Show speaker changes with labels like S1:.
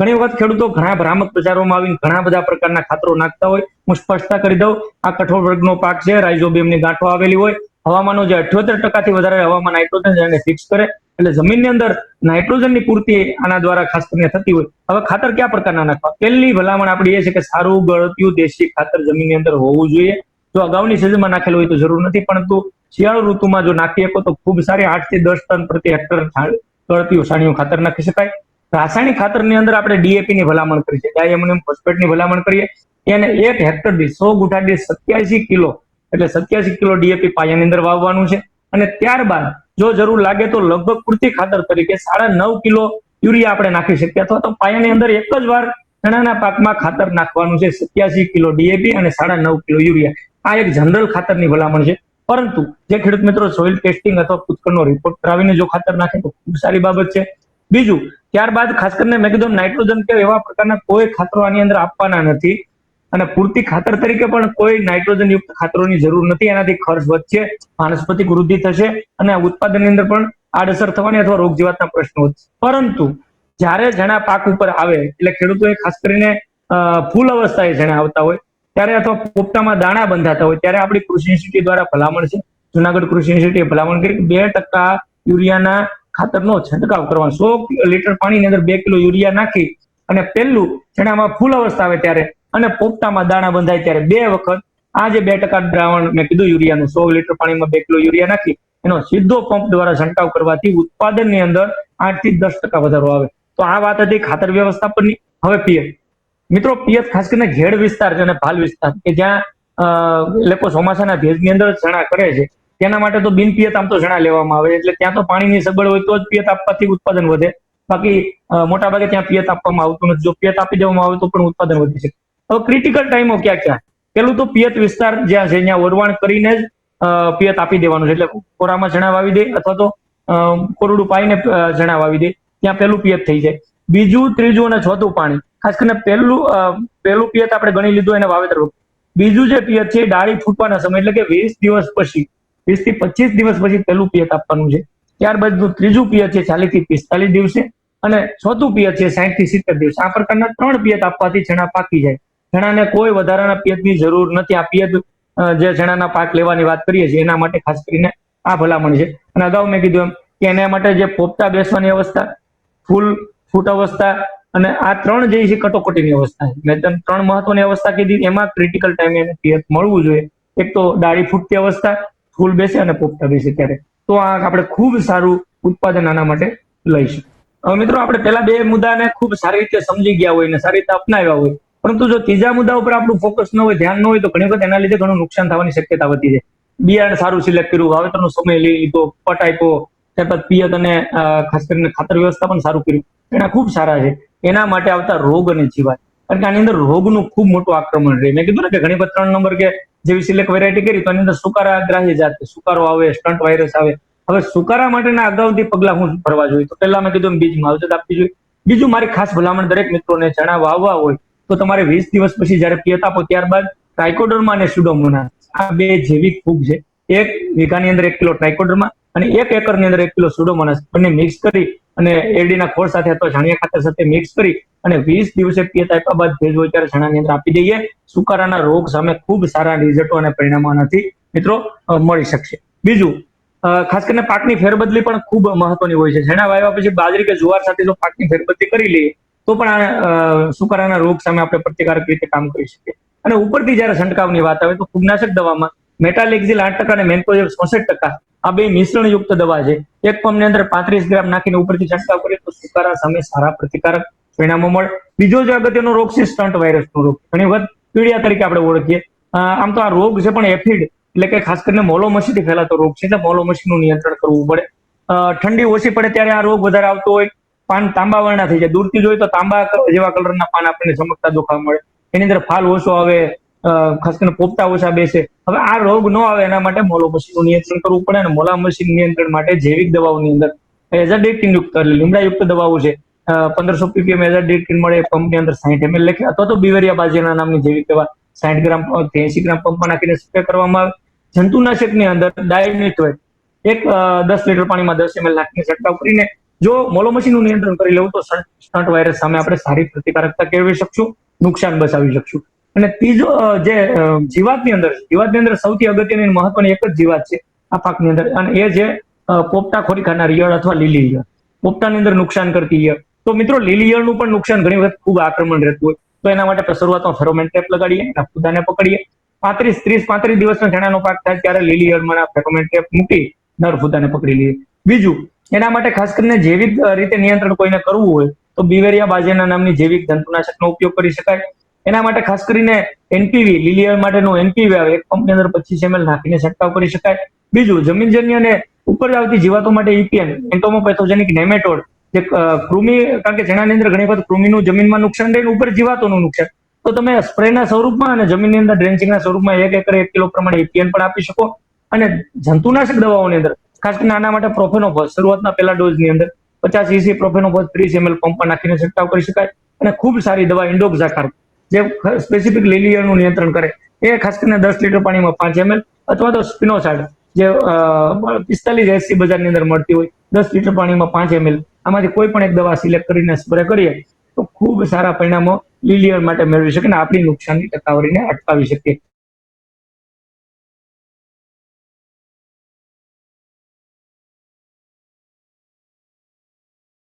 S1: ઘણી વખત ખેડૂતો ઘણા ભ્રામક બજારોમાં આવીને ઘણા બધા પ્રકારના ખાતરો નાખતા હોય. હું સ્પષ્ટતા કરી દઉં, આ કઠોળ વર્ગનો પાક છે, રાઇઝોબિયમની ગાંઠો આવેલી હોય. હવામાનનો જે અઠ્યોતેર ટકાથી વધારે હવામાન નાઇટ્રોજન એને ફિક્સ કરે. એટલે જમીનની અંદર નાઇટ્રોજનની પૂર્તિ આના દ્વારા ખાસ કરીને થતી હોય. હવે ખાતર કયા પ્રકારના નાખવા? પહેલી ભલામણ આપણી એ છે કે સારું, ગળત્યું, દેશી ખાતર જમીનની અંદર હોવું જોઈએ. જો અગાઉની સિઝનમાં નાખેલું હોય તો જરૂર નથી, પરંતુ શિયાળુ ઋતુમાં જો નાખી શકો તો ખૂબ સારી આઠથી દસ ટન પ્રતિ હેક્ટર ગળતિયું સાણીયું ખાતર નાખી શકાય. રાસાયણિક ખાતરની અંદર આપણે ડીએપી ની ભલામણ કરી છે. ડાયમોનિયમ ફોસ્ફેટની ભલામણ કરીએ. એને એક હેક્ટર દીઠ સો ગુઠા દીઠ સત્યાસી કિલો, એટલે સત્યાસી કિલો ડીએપી પાયાની અંદર વાવવાનું છે. અને ત્યારબાદ જો જરૂર લાગે તો લગભગ પૂરતી ખાતર તરીકે સાડા નવ કિલો યુરિયા આપણે નાખી શકીએ. અથવા તો પાયાની અંદર એક જ વાર ચણાના પાકમાં ખાતર નાખવાનું છે, સત્યાસી કિલો ડીએપી અને સાડા નવ કિલો યુરિયા. આ એક જનરલ ખાતરની ભલામણ છે. પરંતુ જે ખેડૂત મિત્રો સોઇલ ટેસ્ટિંગ અથવા પુષ્કળનો રિપોર્ટ કરાવીને જો ખાતર નાખે તો ખૂબ સારી બાબત છે. બીજું ત્યારબાદ ખાસ કરીને મેં નાઇટ્રોજન કે એવા પ્રકારના કોઈ ખાતરો આની અંદર આપવાના નથી. અને પૂરતી ખાતર તરીકે પણ કોઈ નાઇટ્રોજન યુક્ત ખાતરોની જરૂર નથી. એનાથી ખર્ચ વધશે, વાનસ્પતિક વૃદ્ધિ થશે અને ઉત્પાદનની અંદર પણ આડઅસર થવાની અથવા રોગ જીવાતના પ્રશ્નો પરંતુ જ્યારે જણા પાક ઉપર આવે, એટલે ખેડૂતોએ ખાસ કરીને ફૂલ અવસ્થાએ જણા આવતા હોય, ત્યારે અથવા પોપટામાં દાણા બંધાતા હોય, ત્યારે આપણી કૃષિ ઇન્સ્ટિટ્યૂટ દ્વારા ભલામણ છે. જુનાગઢ કૃષિ ઇન્સ્ટિટ્યૂટે ભલામણ કરી બે ટકા યુરિયાના ખાતરનો છંટકાવ કરવાનો. સો લીટર પાણીની અંદર બે કિલો યુરિયા નાખી અને પહેલું ચણામાં ફૂલ અવસ્થા આવે ત્યારે અને પોપટામાં દાણા બંધાય ત્યારે બે વખત આ જે બે ટકા દ્રાવણ મેં કીધું યુરિયાનું, સો લીટર પાણીમાં બે કિલો યુરિયા નાખી એનો સીધો પંપ દ્વારા છંટકાવ કરવાથી ઉત્પાદનની અંદર આઠથી દસ ટકા વધારો આવે. તો આ વાત હતી ખાતર વ્યવસ્થાપનની. હવે પિયત. મિત્રો, પિયત ખાસ કરીને ઘેડ વિસ્તાર છે અને ભાલ વિસ્તાર, કે જ્યાં લોકો ચોમાસાના ભેજની અંદર ચણા કરે છે. તેના માટે તો બિન પિયત આમ તો જણા લેવામાં આવે એટલે ત્યાં તો પાણીની સગવડ હોય તો જ પિયત આપવાથી ઉત્પાદન વધે. બાકી મોટા ભાગે ત્યાં પિયત આપવામાં આવતું નથી. જો પિયત આપી દેવામાં આવે તો પણ ઉત્પાદન વધી શકે. હવે ક્રિટિકલ ટાઈમો ક્યાં ક્યાં? પેલું તો પિયત વિસ્તાર જ્યાં છે, ત્યાં ઓરવાણ કરીને જ પિયત આપી દેવાનું છે. એટલે કોરામાં જણા વાવી દે અથવા તો કોરડું પાઈને જણા વાવી દે. ત્યાં પેલું પિયત થઈ જાય. બીજું, ત્રીજું અને ચોથું પાણી. ખાસ કરીને પહેલું પહેલું પિયત આપણે ગણી લીધું એને વાવેતર બીજું જે પિયત છે ડાળી ફૂટવાના સમય, એટલે કે વીસ દિવસ પછી વીસથી પચીસ દિવસ પછી પહેલું પિયત આપવાનું છે. ત્યારબાદનું ત્રીજું પિયત છે ચાલીસથી પિસ્તાલીસ દિવસે અને ચોથું પિયત છે સાહીઠથી સિત્તેર દિવસ. આ પ્રકારના ત્રણ પિયત આપવાથી ચણા પાકી જાય. ચણાને કોઈ વધારાના પિયતની જરૂર નથી. આ પિયત જે ચણાના પાક લેવાની વાત કરીએ છીએ, એના માટે ખાસ કરીને આ ભલામણ છે. અને અગાઉ મેં કીધું એમ કે એના માટે જે પોપટા બેસવાની અવસ્થા, ફૂલ ફૂટ અવસ્થા અને આ ત્રણ જે છે કટોકટીની અવસ્થા મેં તમને ત્રણ મહત્વની અવસ્થા કીધી. એમાં ક્રિટિકલ ટાઈમે એને પિયત મળવું જોઈએ. એક તો ડાળી ફૂટતી અવસ્થા ફૂલ બેસે અને પોપટા બેસે ત્યારે. તો આ આપણે ખૂબ સારું ઉત્પાદન આના માટે લઈશું. હવે મિત્રો, આપણે પેલા બે મુદ્દાને ખૂબ સારી રીતે સમજી ગયા હોય અને સારી રીતે અપનાવ્યા હોય. પરંતુ જો ત્રીજા મુદ્દા ઉપર આપણું ફોકસ ન હોય, ધ્યાન ન હોય, તો ઘણી વખત એના લીધે ઘણું નુકસાન થવાની શક્યતા વધી છે બિયારણ સારું સિલેક્ટ કર્યું, વાવેતરનો સમય લઈ લીધો, પટ આપ્યો ત્યારબાદ પિયત અને ખાસ કરીને ખાતર વ્યવસ્થા પણ સારું કર્યું. એના ખૂબ સારા છે. એના માટે આવતા રોગ અને જીવાત. કારણ કે આની અંદર રોગનું ખૂબ મોટું આક્રમણ રહે. મેં કીધું ને કે ઘણી વખત ત્રણ નંબર કે જેવી સિલેક્ટ વેરાયટી કરી તો એની અંદર સુકારા ગ્રાહ્ય જાત, સુકારો આવે સ્ટન્ટ વાયરસ આવે. હવે સુકારા માટેના અગાઉથી પગલા હું ભરવા જોઈએ? તો પહેલા મેં કીધું બીજ માવજત આપવી જોઈએ. બીજું મારી ખાસ ભલામણ દરેક મિત્રોને જણાવવા આવવા હોય, તો તમારે વીસ દિવસ પછી જયારે પિયત આપો ત્યારબાદ ટ્રાઇકોડર્મા અને સુડોમોના. આ બે જેવી ફૂગ છે. એક વીઘાની અંદર એક કિલો ટ્રાઇકોડર્મા અને એક એકરની અંદર એક કિલો સ્યુડોમોનાસ બંને મિક્સ કરી અને એરડીના ખોળ સાથે અથવા છાણિયા ખાતર સાથે મિક્સ કરી અને વીસ દિવસે પિયત આપ્યા બાદ ભેજ હોય ત્યારે છાણાની અંદર આપી દઈએ. સુકારાના રોગ સામે ખૂબ સારા રિઝલ્ટો અને પરિણામો આનાથી મિત્રો મળી શકશે. બીજું ખાસ કરીને પાકની ફેરબદલી પણ ખૂબ મહત્વની હોય છે. જેના વાવ્યા પછી બાજરી કે જુવાર સાથે જો પાકની ફેરબદલી કરી લઈએ, તો પણ સુકારાના રોગ સામે આપણે પ્રતિકારક રીતે કામ કરી શકીએ. અને ઉપરથી જયારે છંટકાવની વાત આવે તો ફૂગનાશક દવામાં મેટાલેક્ઝિલ આઠ ટકા અને મેન્કોજેબ ચોસઠ ટકા આ બે મિશ્રણ યુક્ત દવા છે. એક પંપની અંદર પાંત્રીસ ગ્રામ નાખીને ઉપરથી છંટકાવ કરીએ તો સુકારા સામે સારા પ્રતિકારક પરિણામો મળે. બીજો જે અગત્યનો રોગ છે સ્ટન્ટ વાયરસનો રોગ. ઘણી વખત પીડિયા તરીકે આપણે ઓળખીએ. આમ તો આ રોગ છે પણ એફિડ એટલે કે ખાસ કરીને મોલોમસીથી ફેલાતો રોગ છે એટલે મોલોમસીનું નિયંત્રણ કરવું પડે. ઠંડી ઓછી પડે ત્યારે આ રોગ વધારે આવતો હોય. પાન તાંબા વર્ણા થઈ જાય. દૂરથી જોઈએ તો તાંબા જેવા કલરના પાન આપણને ચમકતા જોવા મળે. એની અંદર ફાલ ઓછો આવે ખાસ કરીને પોપટા ઓછા બેસે. હવે આ રોગ ન આવે એના માટે મોલોમસીનું નિયંત્રણ કરવું પડે અને મોલામસીન નિયંત્રણ માટે જૈવિક દવાઓની અંદર એઝાડિક્ટિન યુક્ત એટલે લીમડા યુક્ત દવાઓ છે. પંદરસો પીપીએમ એઝાડિક્ટિન મળે પંપની અંદર સાહીઠ એમએલ લખે અથવા તો બિવેરિયા બાજીના નામની જૈવિક દવા સાઠ ગ્રામ એસી ગ્રામ પંપમાં નાખીને સ્પ્રે કરવામાં આવે. જંતુનાશકની અંદર ડાયનિટોઇડ એક દસ લીટર પાણીમાં દસ એમએલ નાખીને છંટકાવ કરીને જો મોલોમસીનું નિયંત્રણ કરી લેવું તો સ્ટન્ટ વાયરસ સામે આપણે સારી પ્રતિકારકતા કેળવી શકશું, નુકસાન બચાવી શકશું. અને ત્રીજો જે જીવાતની અંદર જીવાતની અંદર સૌથી અગત્યની મહત્વની એક જ જીવાત છે આ પાકની અંદર. અને એ છે પોપટા ખોરી ખાનાર ઈયળ અથવા લીલી ઈયળ. પોપટાની અંદર નુકસાન કરતી ઈયળ. તો મિત્રો, લીલી ઈયળનું પણ નુકસાન ઘણી વખત ખૂબ આક્રમણ રહેતું હોય. તો એના માટે શરૂઆતમાં ફેરોમેન ટેપ લગાડીએ એના ફૂદાને પકડીએ. પાંત્રીસ, ત્રીસ, પાંત્રીસ દિવસનો ચણાનો પાક થાય ત્યારે લીલી ઈયળમાં ફેરોમેન ટેપ મૂકી નર ફૂદાને પકડી લઈએ. બીજું, એના માટે ખાસ કરીને જૈવિક રીતે નિયંત્રણ કોઈને કરવું હોય, તો બિવેરિયા બાજેના નામની જૈવિક જંતુનાશકનો ઉપયોગ કરી શકાય. એના માટે ખાસ કરીને એનપીવી લીલી માટેનું એનપીવી આવે, એક પંપની અંદર પચીસ એમએલ નાખીને છંટકાવ કરી શકાય. બીજું જમીનજન્ય અને ઉપર આવતી જીવાતો માટે ઇપીએન એન્ટોમોપેથોજેનિક નેમેટોડ, જે કૃમિ, કારણ કે ચણાની અંદર ઘણી વખત કૃમિનું જમીનમાં નુકસાન થાય ઉપર જીવાતોનું નુકસાન. તો તમે સ્પ્રેના સ્વરૂપમાં અને જમીનની અંદર ડ્રેન્ચિંગના સ્વરૂપમાં એક એકરે એક કિલો પ્રમાણે એપીએન પણ આપી શકો. અને જંતુનાશક દવાઓની અંદર, ખાસ કરીને આના માટે પ્રોફેનોફોસ શરૂઆતના પહેલા ડોઝની અંદર પચાસ ઈસી પ્રોફેનોફોસ ત્રીસ એમએલ પંપ નાખીને છંટકાવ કરી શકાય. અને ખૂબ સારી દવા ઇન્ડોક્ઝાકાર. જે સ્પેસિફિક લીલિયરનું નિયંત્રણ કરે, એ ખાસ કરીને દસ લીટર પાણીમાં પાંચ એમએલ અથવા તો સ્પિનોસાઇડ, જે પિસ્તાલીસ એસી બજારની અંદર મળતી હોય, દસ લીટર પાણીમાં પાંચ એમએલ આમાંથી કોઈ પણ એક દવા સિલેક્ટ કરીને સ્પ્રે કરીએ, તો ખૂબ સારા પરિણામો લીલિયર માટે મેળવી શકે અને આપણી નુકસાનની ટકાવારીને અટકાવી શકીએ.